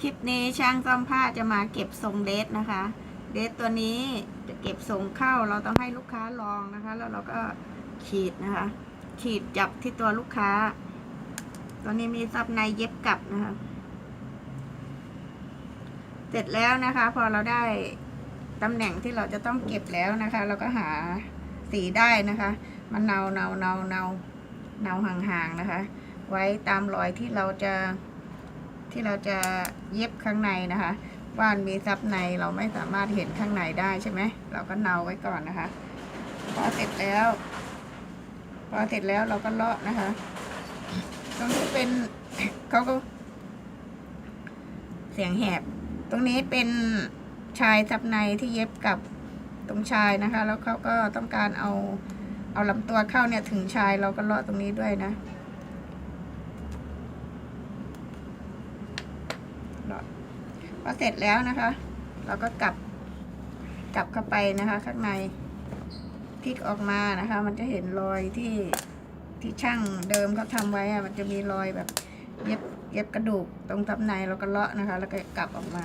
คลิปนี้ช่างซ่อมผ้าจะมาเก็บทรงเดทนะคะ เดทตัวนี้จะเก็บทรงเข้าเราต้องให้ลูกค้าลองนะคะ แล้วเราก็ขีดนะคะ ขีดจับที่ตัวลูกค้าตอนนี้มีซับในเย็บกลับนะคะ เสร็จแล้วนะคะ พอเราได้ตำแหน่งที่เราจะต้องเก็บแล้วนะคะ เราก็หาสีได้นะคะ มันเนาเนาเนาเนาเนาห่างๆนะคะ ไว้ตามรอยที่เราจะ ที่เราจะเย็บข้างในนะคะว่ามันมีซับในเราไม่สามารถเห็นข้างในได้ใช่ไหมเราก็เนาไว้ก่อนนะคะพอเสร็จแล้วพอเสร็จแล้วเราก็เลาะนะคะ ตรงนี้เป็นเขาก็ เสียงแหบ ตรงนี้เป็นชายซับในที่เย็บกับตรงชายนะคะ แล้วเขาก็ต้องการเอาเอาลำตัวเข้าเนี่ยถึงชายเราก็เลาะตรงนี้ด้วยนะเลาะ พอเสร็จแล้วนะคะ เราก็กลับกลับเข้าไปนะคะ ข้างในพลิกออกมานะคะ มันจะเห็นรอยที่ที่ช่างเดิมเขาทำไว้อะมันจะมีรอยแบบ เย็บเย็บกระดูกตรงทับในเราก็เลาะนะคะ แล้วก็กลับออกมา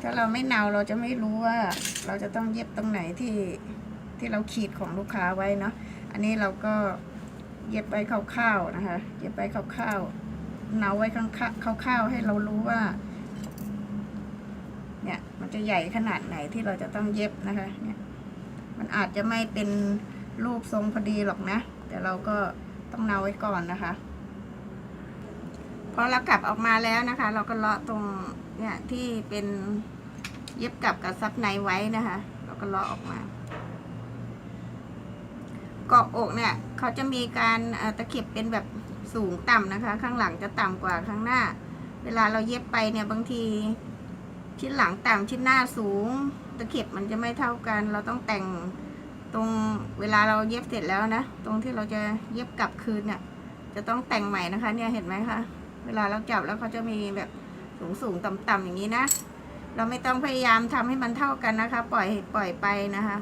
ถ้าเราไม่เนาเราจะไม่รู้ว่าเราจะต้องเย็บตรงไหนที่ที่เราขีดของลูกค้าไว้เนาะอันนี้เราก็ เย็บไปคร่าวๆนะคะ เย็บไปคร่าวๆเนาไว้ข้างคร่าวๆให้เรารู้ว่า เนี่ยมันจะใหญ่ขนาดไหนที่เราจะต้องเย็บนะคะ เนี่ย มันอาจจะไม่เป็นรูปทรงพอดีหรอกนะ แต่เราก็ต้องเนาไว้ก่อนนะคะพอเรากลับออกมาแล้วนะคะ เราก็เลาะตรงเนี่ยที่เป็นเย็บกลับกับซับในไว้นะคะ เราก็เลาะออกมา เกาะอกเนี่ยเขาจะมีการตะเข็บเป็นแบบสูงต่ำนะคะ ข้างหลังจะต่ำกว่าข้างหน้า เวลาเราเย็บไปเนี่ยบางทีชิ้นหลังต่ำชิ้นหน้าสูง ตะเข็บมันจะไม่เท่ากัน เราต้องแต่งตรงเวลาเราเย็บเสร็จแล้วนะ ตรงที่เราจะเย็บกลับคืนเนี่ย จะต้องแต่งใหม่นะคะ เนี่ยเห็นไหมคะเวลาเราจับแล้วเขาจะมีแบบสูงสูงต่ำต่ำอย่างนี้นะ เราไม่ต้องพยายามทำให้มันเท่ากันนะคะ ปล่อยปล่อยไปนะคะ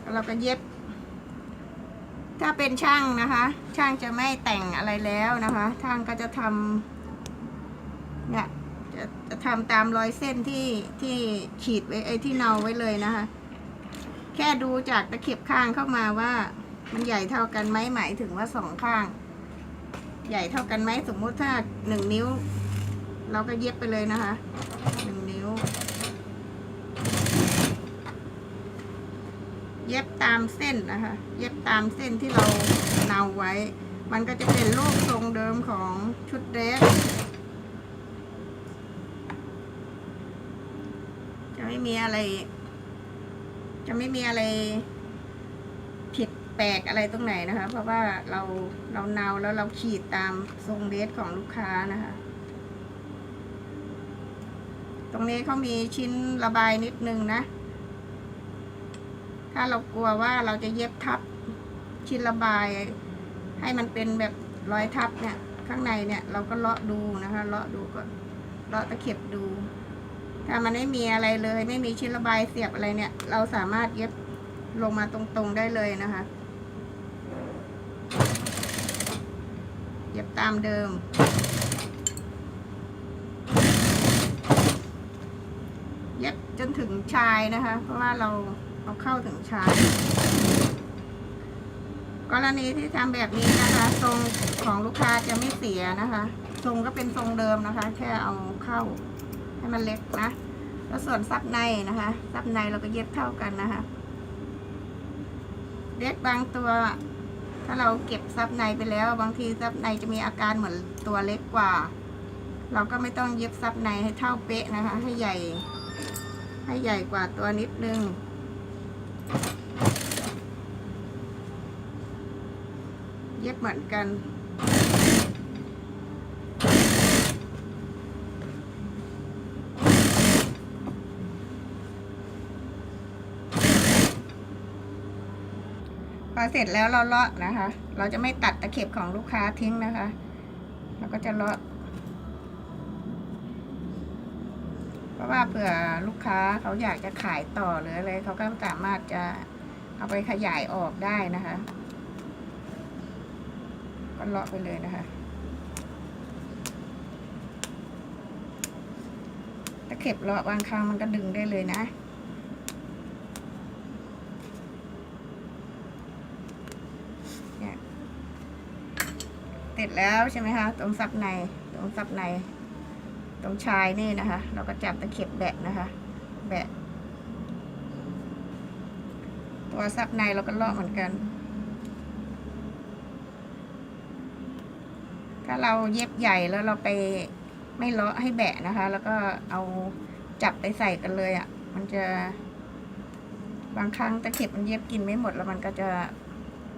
แล้วเราก็เย็บ ถ้าเป็นช่างนะคะ ช่างจะไม่แต่งอะไรแล้วนะคะช่างก็จะทำเนี่ยจะจะทำตามรอยเส้นที่ที่ขีดไว้ไอ้ที่เนาไว้เลยนะคะ แค่ดูจากตะเข็บข้างเข้ามาว่า มันใหญ่เท่ากันไหมหมายถึงว่าสองข้าง ใหญ่เท่ากันไหมสมมุติถ้าหนึ่งนิ้ว เราก็เย็บไปเลยนะคะหนึ่งนิ้ว เย็บตามเส้นนะคะ เย็บตามเส้นที่เราเนาไว้ มันก็จะเป็นรูปทรงเดิมของชุดเดรสจะไม่มีอะไร จะไม่มีอะไรผิดแปลกอะไรตรงไหนนะคะ เพราะว่าเราเราเนาแล้วเราขีดตามทรงเดรสของลูกค้านะคะตรงนี้เขามีชิ้นระบายนิดนึงนะ ถ้าเรากลัวว่าเราจะเย็บทับชิ้นระบาย ให้มันเป็นแบบรอยทับเนี่ย ข้างในเนี่ยเราก็เลาะดูนะคะเลาะดูก่อนเลาะตะเข็บดู ถ้ามันไม่มีอะไรเลย ไม่มีชิ้นระบายเสียบอะไรเนี่ย เราสามารถเย็บลงมาตรงๆได้เลยนะคะเย็บตามเดิมเย็บจนถึงชายนะคะ เพราะว่าเรา เอาเข้าถึงชายกรณีที่ทำแบบนี้นะคะทรงของลูกค้าจะไม่เสียนะคะทรงก็เป็นทรงเดิมนะคะ แค่เอาเข้าให้มันเล็กนะแล้วส่วนซับในนะคะซับในเราก็เย็บเท่ากันนะคะเด็กบางตัว ถ้าเราเก็บซับในไปแล้ว บางทีซับในจะมีอาการเหมือนตัวเล็กกว่า เราก็ไม่ต้องเย็บซับในให้เท่าเป๊ะนะคะ ให้ใหญ่ ให้ใหญ่กว่าตัวนิดนึง เย็บเหมือนกัน พอเสร็จแล้วเราเลาะนะคะ เราจะไม่ตัดตะเข็บของลูกค้าทิ้งนะคะ เราก็จะเลาะ เพราะ ว่าเผื่อลูกค้าเขาอยากจะขายต่อหรืออะไรเขาก็สามารถจะเอาไปขยายออกได้นะคะ ก็เลาะไปเลยนะคะตะเข็บเลาะบางครั้งมันก็ดึงได้เลยนะเนี่ยเสร็จแล้วใช่ไหมคะตรงซับในตรงซับใน ตรงชายนี่นะคะ เราก็จับตะเข็บแบะนะคะ แบะ ตัวซับในเราก็เลาะเหมือนกัน ถ้าเราเย็บใหญ่แล้วเราไปไม่เลาะให้แบะนะคะ แล้วก็เอาจับไปใส่กันเลยอะ่ะ มันจะ บางครั้งตะเข็บมันเย็บกินไม่หมดแล้วมันก็จะ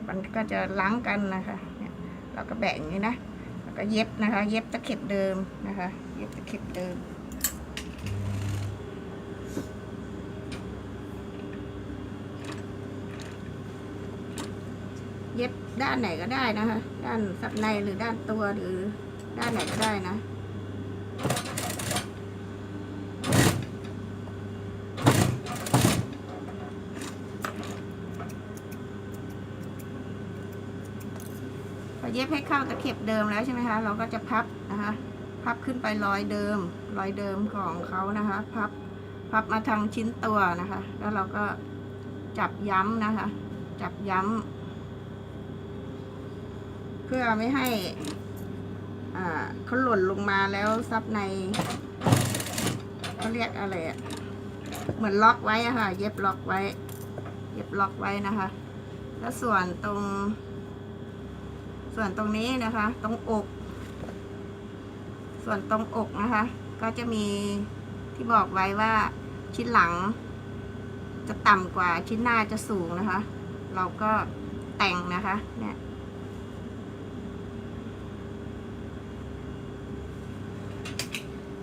มันก็จะล้างกันนะคะ เนี่ย เราก็แบะอย่างนี้นะ ก็เย็บนะคะ เย็บตะเข็บเดิมนะคะ เย็บตะเข็บเดิม เย็บด้านไหนก็ได้นะคะ ด้านสับในหรือด้านตัวหรือด้านไหนก็ได้นะ เย็บให้เข้าตะเข็บเดิมแล้วใช่ไหมคะ เราก็จะพับนะคะ พับขึ้นไปรอยเดิม รอยเดิมของเขานะคะ พับ พับมาทางชิ้นตัวนะคะ แล้วเราก็จับย้ำนะคะ จับย้ำเพื่อไม่ให้อ่าเขาหล่นลงมาแล้วซับในเขาเรียกอะไรอะเหมือนล็อกไว้อะค่ะ เย็บล็อกไว้ เย็บล็อกไว้นะคะ แล้วส่วนตรง ส่วนตรงนี้นะคะ ตรงอก ส่วนตรงอกนะคะ ก็จะมีที่บอกไว้ว่าชิ้นหลัง จะต่ำกว่าชิ้นหน้าจะสูงนะคะ เราก็แต่งนะคะเนี่ย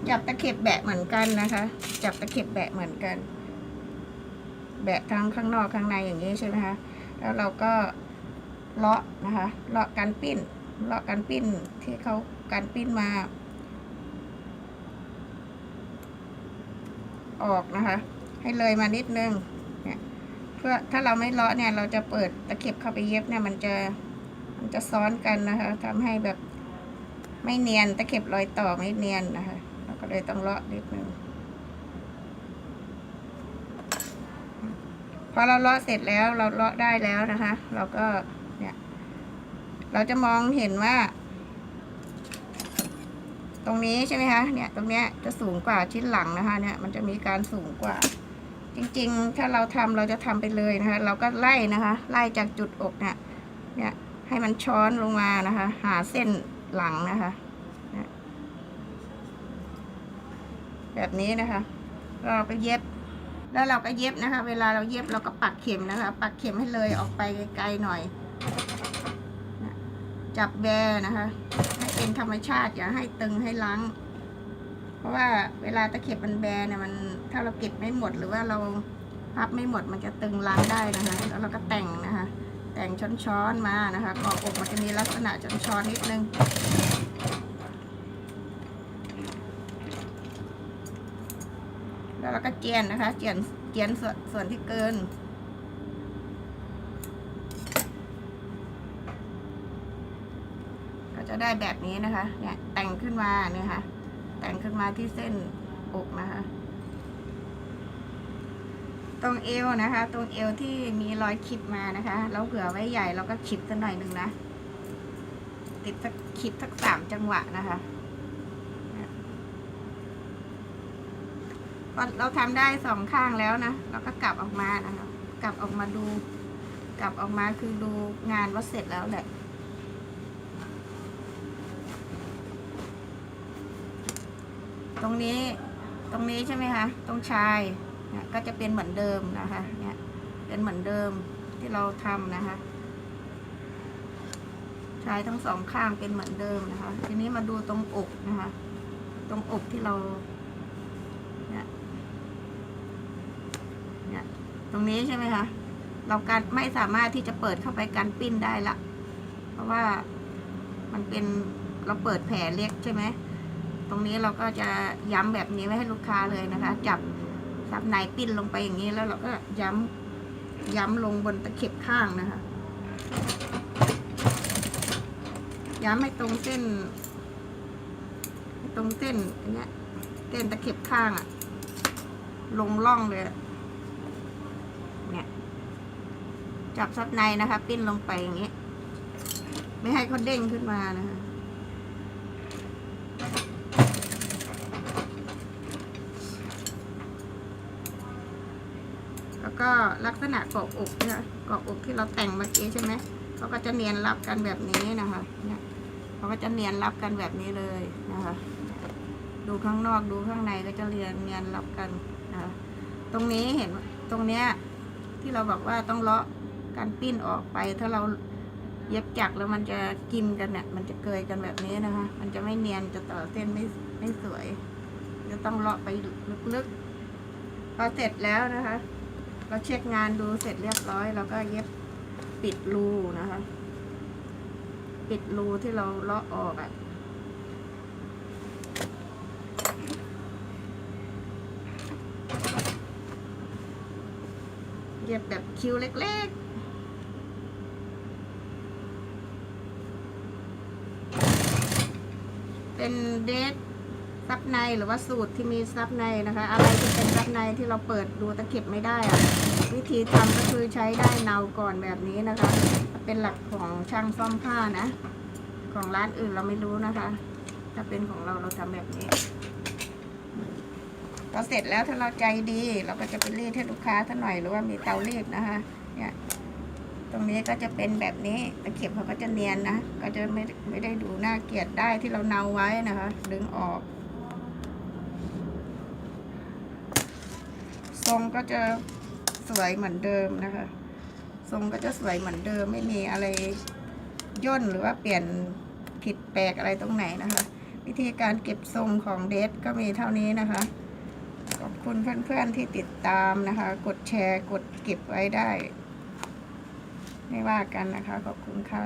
จับตะเข็บแบะเหมือนกันนะคะ จับตะเข็บแบะเหมือนกัน แบะทั้งข้างนอกข้างในอย่างนี้ใช่ไหมคะ แล้วเราก็ เลาะนะคะเลาะกันปิ้นเลาะกันปิ้นที่เขากันปิ้นมา ออกนะคะ ให้เลยมานิดนึงเนี่ยเพื่อถ้าเราไม่เลาะเนี่ย เราจะเปิดตะเข็บเข้าไปเย็บเนี่ย มันจะมันจะซ้อนกันนะคะทำให้แบบไม่เนียนตะเข็บรอยต่อไม่เนียนนะคะเราก็เลยต้องเลาะนิดนึงพอเราเลาะเสร็จแล้วเราเลาะได้แล้วนะคะ เราก็ เราจะมองเห็นว่า ตรงนี้ใช่ไหมคะเนี่ย ตรงเนี้ยจะสูงกว่าชิ้นหลังนะคะ เนี่ยมันจะมีการสูงกว่า จริงๆ ถ้าเราทำเราจะทำไปเลยนะคะ เราก็ไล่นะคะ ไล่จากจุดอกเนี่ย เนี่ยให้มันช้อนลงมานะคะ หาเส้นหลังนะคะแบบนี้นะคะเราก็เย็บ แล้วเราก็เย็บนะคะ เวลาเราเย็บเราก็ปักเข็มนะคะ ปักเข็มให้เลยออกไปไกลๆหน่อย จับแบนะคะ ให้เป็นธรรมชาติอย่าให้ตึงให้ล้างเพราะว่าเวลาตะเข็บมันแบเนี่ยมันถ้าเราเก็บไม่หมดหรือว่าเราพับไม่หมดมันจะตึงล้างได้นะคะแล้วเราก็แต่งนะคะ แต่งช้อนๆมานะคะกออกมันจะมีลักษณะช้อนๆนิดนึงแล้วเราก็เจียนนะคะ เจียนเจียนส่วนส่วนที่เกิน ก็จะ ได้แบบนี้นะคะ เนี่ยแต่งขึ้นมาเนี่ยค่ะ แต่งขึ้นมาที่เส้นอกนะคะ ตรงเอวนะคะ ตรงเอวที่มีรอยขีดมานะคะ เราเผื่อไว้ใหญ่เราก็ขีดสักหน่อยหนึ่งนะ ติดสักขีดสักสามจังหวะนะคะพอเราทำได้สองข้างแล้วนะเราก็กลับออกมานะคะ กลับออกมาดู กลับออกมาคือดูงานว่าเสร็จแล้วแหละ ตรงนี้ตรงนี้ใช่ไหมคะ ตรงชายเนี่ยก็จะเป็นเหมือนเดิมนะคะเนี่ยเป็นเหมือนเดิมที่เราทำนะคะ ชายทั้งสองข้างเป็นเหมือนเดิมนะคะ ทีนี้มาดูตรงอกนะคะ ตรงอกที่เราเนี่ยเนี่ยตรงนี้ใช่ไหมคะเราการไม่สามารถที่จะเปิดเข้าไปการปิ้นได้ละ เพราะว่ามันเป็นเราเปิดแผลเล็กใช่ไหม ตรงนี้เราก็จะย้ำแบบนี้ไว้ให้ลูกค้าเลยนะคะ จับซับในปิ้นลงไปอย่างนี้แล้วเราก็ย้ำย้ำลงบนตะเข็บข้างนะคะ ย้ำให้ตรงเส้น ตรงเส้นอันเนี้ยเส้นตะเข็บข้างอะลงร่องเลยเนี่ยจับซับในนะคะ ปิ้นลงไปอย่างนี้ ไม่ให้เขาเด้งขึ้นมานะคะ แล้วก็ลักษณะเกาะอกเนี่ยเกาะอกที่เราแต่งเมื่อกี้ใช่ไหมเขาก็จะเนียนรับกันแบบนี้นะคะเนี่ยเขาก็จะเนียนรับกันแบบนี้เลยนะคะ ดูข้างนอกดูข้างในก็จะเรียนเนียนรับกันนะคะตรงนี้เห็นตรงเนี้ยที่เราบอกว่าต้องเลาะการปิ้นออกไปถ้าเราเย็บจักรแล้วมันจะกินกันเนี่ยมันจะเกยกันแบบนี้นะคะ มันจะไม่เนียนจะต่อเส้นไม่ไม่สวย จะต้องเลาะไปลึกๆพอเสร็จแล้วนะคะ เราเช็คงานดูเสร็จเรียบร้อยเราก็เย็บปิดรูนะคะ ปิดรูที่เราเลาะออกอะ่ะเย็บแบบคิ้วเล็กๆเป็นเดท ซับในหรือว่าสูตรที่มีซับในนะคะ อะไรที่เป็นซับในที่เราเปิดดูตะเข็บไม่ได้อะวิธีทำก็คือใช้ได้เนาก่อนแบบนี้นะคะ เป็นหลักของช่างซ่อมผ้านะ ของร้านอื่นเราไม่รู้นะคะ ถ้าเป็นของเราเราทำแบบนี้พอเสร็จแล้วถ้าเราใจดีเราก็จะไปรีดให้ลูกค้าท่าหน่อยหรือว่ามีเตารีดนะคะเนี่ยตรงนี้ก็จะเป็นแบบนี้ตะเข็บเขาก็จะเนียนนะ ก็จะไม่ไม่ได้ดูน่าเกลียดได้ที่เราเนาไว้นะคะ ดึงออก ทรงก็จะสวยเหมือนเดิมนะคะ ทรงก็จะสวยเหมือนเดิม ไม่มีอะไรย่นหรือว่าเปลี่ยนผิดแปลกอะไรตรงไหนนะคะ วิธีการเก็บทรงของเดทก็มีเท่านี้นะคะ ขอบคุณเพื่อนๆที่ติดตามนะคะ กดแชร์กดเก็บไว้ได้ ไม่ว่ากันนะคะ ขอบคุณค่ะ